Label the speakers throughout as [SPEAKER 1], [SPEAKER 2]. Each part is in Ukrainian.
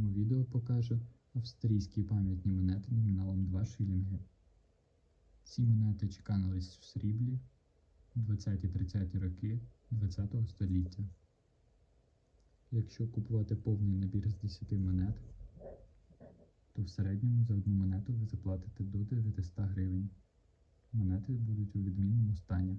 [SPEAKER 1] цьому відео покажу австрійські пам'ятні монети номіналом 2 шилінги. Ці монети чеканились в сріблі у 20-30 роки ХХ століття. Якщо купувати повний набір з 10 монет, то в середньому за одну монету ви заплатите до 900 гривень. Монети будуть у відмінному стані.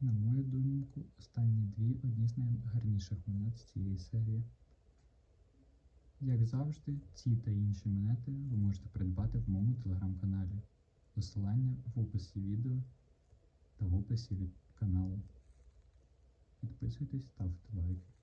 [SPEAKER 1] На мою думку, останні дві одні з найгарніших монет з цієї серії. Як завжди, ці та інші монети ви можете придбати в моєму телеграм-каналі. Посилання в описі відео та в описі від каналу. basically stuffed like